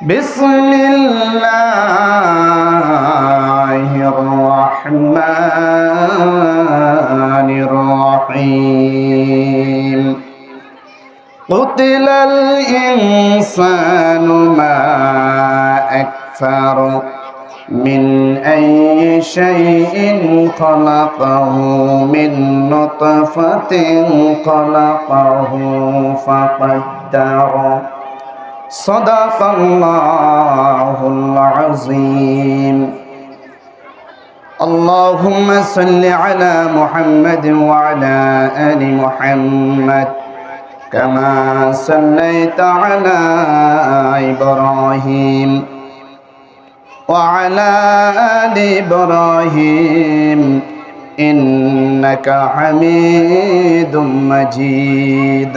بسم الله الرحمن الرحيم. قتل الإنسان ما أكثر من أي شيء خلقه من نطفة خلقه فقدر صدق الله العظيم. اللهم صل على محمد وعلى آل محمد كما صليت على إبراهيم وعلى آل إبراهيم إنك حميد مجيد.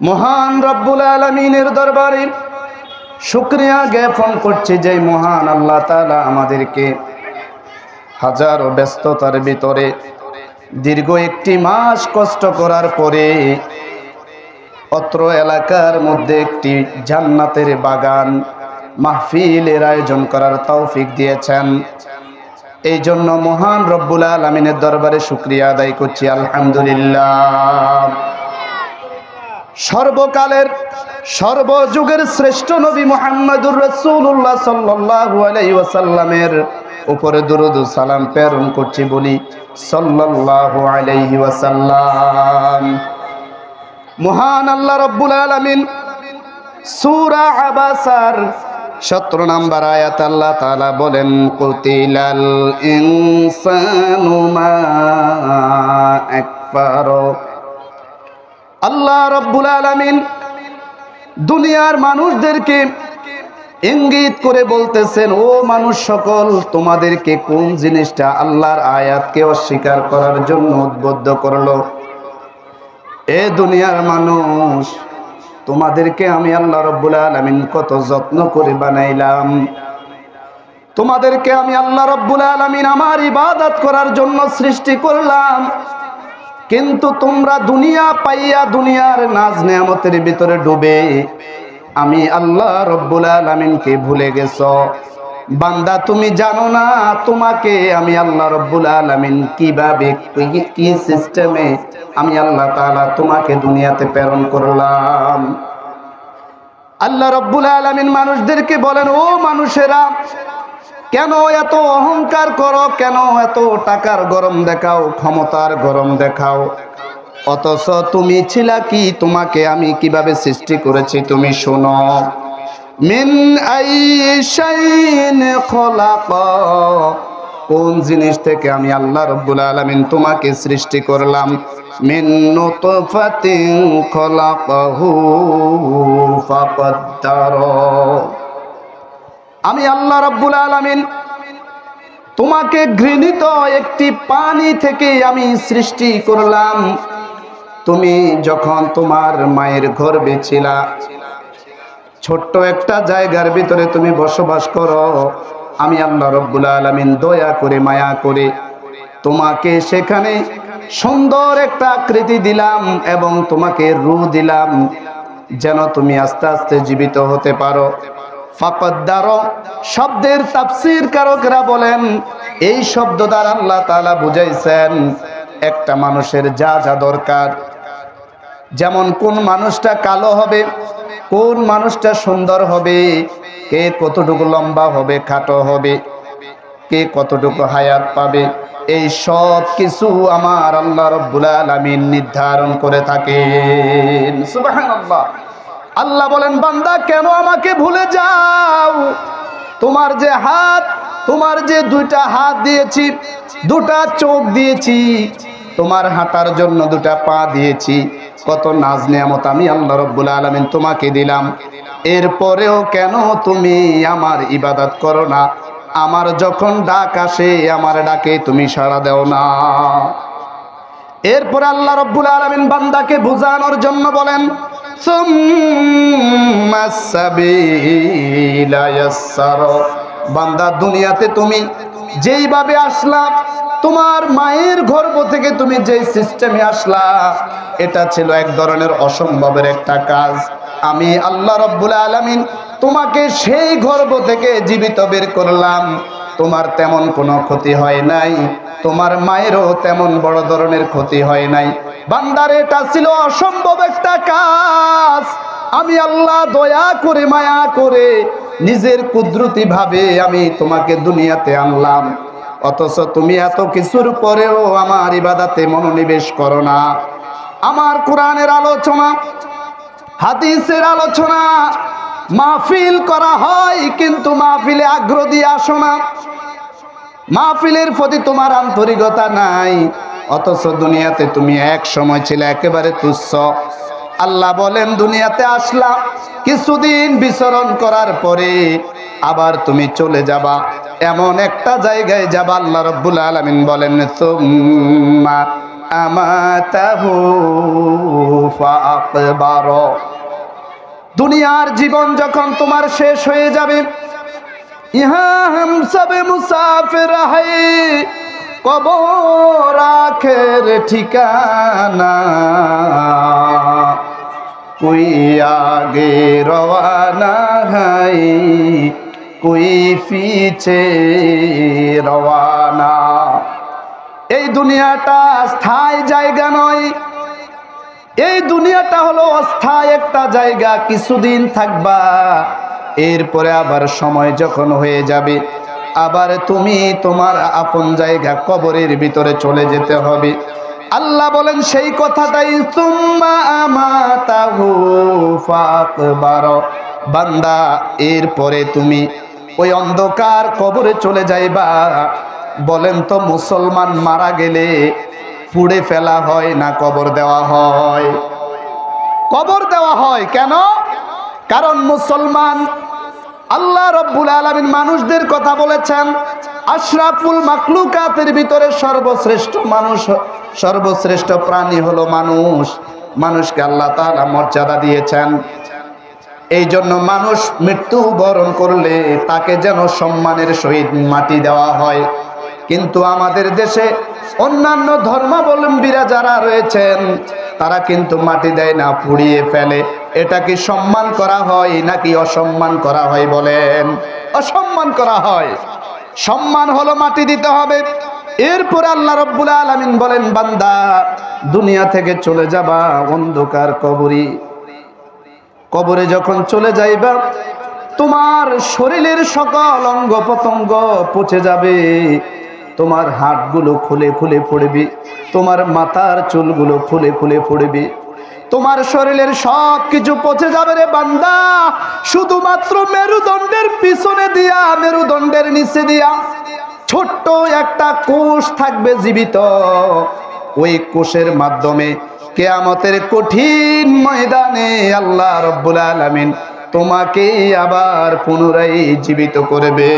মহান রব্বুল আলমিনের দরবারে শুক্রিয়া জ্ঞাপন করছে যে মহান আল্লাহ তালা আমাদেরকে হাজারো ব্যস্ততার ভিতরে দীর্ঘ একটি মাস কষ্ট করার পরে অত্র এলাকার মধ্যে একটি জান্নাতের বাগান মাহফিলের আয়োজন করার তৌফিক দিয়েছেন। এই জন্য মহান রব্বুল আলমিনের দরবারে শুক্রিয়া আদায় করছি, আলহামদুলিল্লাহ। সর্বকালের, সর্বযুগের শ্রেষ্ঠ নবী মোহাম্মদুর রসুল্লাহ সাল্লাল্লাহু আলাইহি ওয়াসাল্লামের উপরে দুরুদ সালাম প্রেরণ করছি বলি, সাল্লাল্লাহু আলাইহি মহান আল্লাহ রব্বুল আলমিন সুরা আবাসার সতেরো নাম্বার আয়াত আল্লাহ তালা বলেন, কুতিলাল ইনসানু মা একবার আল্লাহ রব্বুল আলমিন দুনিয়ার মানুষদেরকে ইঙ্গিত করে বলতেছেন, ও মানুষ সকল, তোমাদেরকে কোন জিনিসটা আল্লাহর আয়াতকে অস্বীকার করার জন্য উদ্বুদ্ধ করল? এ দুনিয়ার মানুষ, তোমাদেরকে আমি আল্লাহ রব্বুল আলমিন কত যত্ন করে বানাইলাম। তোমাদেরকে আমি আল্লাহ রব্বুল আলমিন আমার ইবাদত করার জন্য সৃষ্টি করলাম। কিন্তু তোমরা দুনিয়া পাইয়া দুনিয়ার নাজ নেয়ামতের ভিতরে ডুবে, আমি আল্লাহ রব্বুল আলমিনকে ভুলে গেছ। বান্দা, তুমি জানো না তোমাকে আমি আল্লাহ রব্বুল আলমিন কীভাবে কি সিস্টেমে আমি আল্লাহ তালা তোমাকে দুনিয়াতে প্রেরণ করলাম। আল্লাহ রব্বুল আলমিন মানুষদেরকে বলেন, ও মানুষেরা কেন এত অহংকার করো? কেন এত টাকার গরম দেখাও? ক্ষমতার গরম দেখাও? অথচ তুমি ছিলা কি? তোমাকে আমি কীভাবে সৃষ্টি করেছি তুমি শোনো। মিন আইশাইন খলাক। কোন জিনিস থেকে আমি আল্লাহ রব্বুল আলামিন তোমাকে সৃষ্টি করলাম? মিন নুতফাতিন খলাকাহু ফাকাদ্দার। আমি আল্লাহ রব্বুল আলামিন তোমাকে ঘৃণিত একটি পানি থেকে আমি সৃষ্টি করলাম। তুমি যখন তোমার মায়ের গর্বে ছিলা ছোট্ট একটা জায়গার ভিতরে তুমি বসবাস করো। আমি আল্লাহ রব্বুল আলমিন দয়া করে, মায়া করে তোমাকে সেখানে সুন্দর একটা আকৃতি দিলাম এবং তোমাকে রু দিলাম, যেন তুমি আস্তে আস্তে জীবিত হতে পারো। ফাকদ্দার শব্দের তাফসির কারকরা বলেন, এই শব্দ দ্বারা আল্লাহ তাআলা বুঝাইছেন, একটা মানুষের যা যা দরকার। যেমন কোন মানুষটা কালো হবে, কোন মানুষটা সুন্দর হবে, কে কতটুকু লম্বা হবে, খাটো হবে, কে কতটুকু হায়াত পাবে, এই সব কিছু আমার আল্লাহ রব্বুল আলামিন নির্ধারণ করে থাকেন। সুবহানাল্লাহ। আল্লাহ বলেন, বান্দা, কেন আমাকে ভুলে যাও? তোমার যে হাত, তোমার যে দুইটা হাত দিয়েছি, দুটা চোখ দিয়েছি, তোমার হাঁটার জন্য দুটা পা দিয়েছি, কত নাজ নিয়ামত আমি আল্লাহ রব্বুল আলামিন তোমাকে দিলাম। এরপরেও কেন তুমি আমার ইবাদত করো না? আমার যখন ডাক আসে, আমার ডাকে তুমি সাড়া দেও না। এরপর আল্লাহ রব্বুল আলামিন বান্দাকে বুঝানোর জন্য বলেন। বান্দা, দুনিয়াতে তুমি যেইভাবে আসলা, তোমার মায়ের গর্ভ থেকে তুমি যেই সিস্টেমে আসলা, এটা ছিল এক ধরনের অসম্ভবের একটা কাজ। আমি আল্লাহ রব্বুল আলামিন তোমাকে সেই গর্ভ থেকে জীবিত বের করলাম। তোমার তেমন কোনো ক্ষতি হয় নাই, তোমার মায়েরও তেমন বড় ধরনের ক্ষতি হয় নাই। বান্দার, এটা ছিল অসম্ভব একটা কাজ। আমি আল্লাহ দয়া করে, মায়া করে নিজের কুদরতি ভাবে আমি তোমাকে দুনিয়াতে আনলাম। অথচ তুমি এত কিছুর পরেও আমার ইবাদাতে মনোনিবেশ করো না। আমার কোরআনের আলোচনা, হাদিসের আলোচনা, মাহফিল করা হয়, কিন্তু মাহফিলে আগ্রহ দিয়ে আসো না। মাহফিলের প্রতি তোমার আন্তরিকতা নাই। অথচ দুনিয়াতে তুমি এক সময় ছিলে একেবারে তুচ্ছ। আল্লাহ বলেন, দুনিয়াতে আসলাম কিছুদিন বিচরণ করার পরে আবার তুমি চলে যাবা। এমন একটা জায়গায় যাবা, আল্লাহ রব্বুল আলমিন বলেন দুনিয়ার জীবন যখন তোমার শেষ হয়ে যাবে ইহা হাম সবে মুসাফির কবর আখের ঠিকানা। কই আগে রওয়ানা হাই, কই পিছে রওয়ানা। এই দুনিয়াটা স্থায়ী জায়গা নয়। এই দুনিয়াটা হলো অস্থায়ী একটা জায়গা, কিছুদিন থাকবা, এরপরে আবার সময় যখন হয়ে যাবে আবার তুমি তোমার আপন জায়গা কবরের ভিতরে চলে যেতে হবে। আল্লাহ বলেন, সেই কথাটাই তুম্মা আমাতাহু ফাকবার বান্দা তুমি ওই অন্ধকার কবরে চলে যাইবা। বলেন তো, মুসলমান মারা গেলে পুড়ে ফেলা হয় না, কবর দেওয়া হয়? কবর দেওয়া হয় কেন? কারণ মুসলমান আল্লাহ রব্বুল আলমিন মানুষদের কথা বলেছেন, আশরাফুল মাকলুকাতের ভিতরে সর্বশ্রেষ্ঠ মানুষ, সর্বশ্রেষ্ঠ প্রাণী হলো মানুষ। মানুষকে আল্লাহ তাআলা মর্যাদা দিয়েছেন। এই জন্য মানুষ মৃত্যু বরণ করলে তাকে যেন সম্মানের সহিত মাটি দেওয়া হয়। কিন্তু আমাদের দেশে অন্যান্য ধর্মাবলম্বীরা যারা রয়েছেন, তারা কিন্তু মাটি দেয় না, পুড়িয়ে ফেলে। এটা কি সম্মান করা হয় নাকি অসম্মান করা হয় বলেন? অসম্মান করা হয়। সম্মান হলো মাটি দিতে হবে। এরপর আল্লাহ রব্বুল আলামিন বলেন, বান্দা, দুনিয়া থেকে চলে যাবা অন্ধকার কবরী। কবরে যখন চলে যাইবা, তোমার শরীরের সকল অঙ্গ প্রত্যঙ্গ পচে যাবে। তোমার হাটগুলো খুলে খুলে পড়বে। তোমার মাথার চুলগুলো খুলে খুলে পড়বে। তোমার শরীরের সব কিছু পচে যাবে রে বান্দা। শুধুমাত্র মেরুদণ্ডের পিছনে দিয়া, মেরুদণ্ডের নিচে দিয়া ছোট্ট একটা কোষ থাকবে জীবিত। ওই কোষের মাধ্যমে কেয়ামতের কঠিন ময়দানে আল্লাহ রব্বুল আলামিন তোমাকে আবার পুনরায় জীবিত করবে।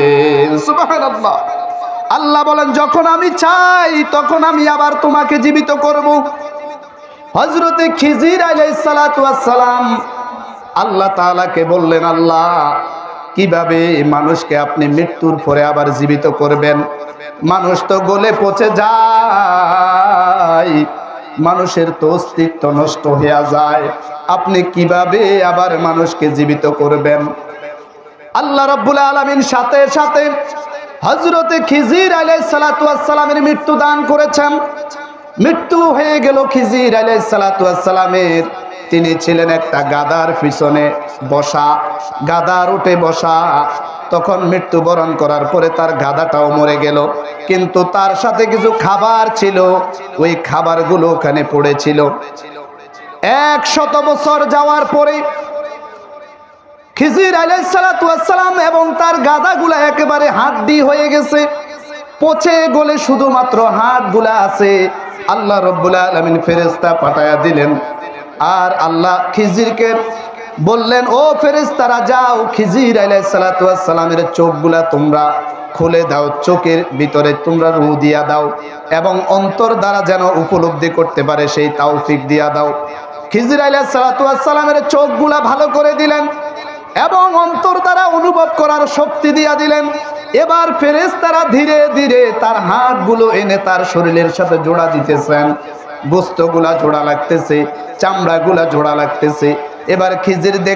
আল্লাহ বলেন, যখন আমি চাই, তখন আমি আবার তোমাকে জীবিত করব। হজরতে খিজির আলাইহিস সালাতু সালাম আল্লাহ তাআলাকে বললেন, আল্লাহ, কীভাবে মানুষকে আপনি মৃত্যুর পরে আবার জীবিত করবেন? মানুষ তো গলে পচে যায়, মানুষের তো অস্তিত্ব নষ্ট হয়ে যায়। আপনি কীভাবে আবার মানুষকে জীবিত করবেন? আল্লাহ রাব্বুল আলামিন সাথে সাথে হজরতে খিজির আলাইহিস সালাতু ওয়াস সালামের মৃত্যু দান করেছেন। মৃত্যু হয়ে গেল খিজির আলাইহিস সালাতু তিনি ছিলেন একটা গাদার পিছনে বসা, গাদার উঠে বসা। তখন মৃত্যুবরণ করার পরে তার গাদাটাও মরে গেল। কিন্তু তার সাথে কিছু খাবার ছিল, ওই খাবারগুলো ওখানে পড়েছিল। এক শত বছর যাওয়ার পরে খিজির আলাইসালাম এবং তার গাদাগুলা একেবারে হাত হাড্ডি হয়ে গেছে। পচে গলে শুধুমাত্র হাড়গুলা আছে। আল্লাহ রব্বুল আলমিন ফেরেস্তা পাঠায়া দিলেন। আর আল্লাহ খিজিরকে বললেন, ও ফেরেস্তারা যাও, খিজির আলাইসালামের চোখগুলা তোমরা খুলে দাও, চোখের ভিতরে তোমরা রু দিয়া দাও এবং অন্তর দ্বারা যেন উপলব্ধি করতে পারে, সেই তাওফিক দিয়া দাও। খিজির আলাইসালামের চোখগুলা ভালো করে দিলেন এবং অন্তর দ্বারা অনুভব করার শক্তি দিয়া দিলেন। এবার ফেরেস তারা ধীরে ধীরে তার হাতগুলো এনে তার শরীরের সাথে জোড়া দিতেছেন। গোস্তগুলা জোড়া লাগতেছে, চামড়াগুলা জোড়া লাগতেছে। এবার খিজির দেখ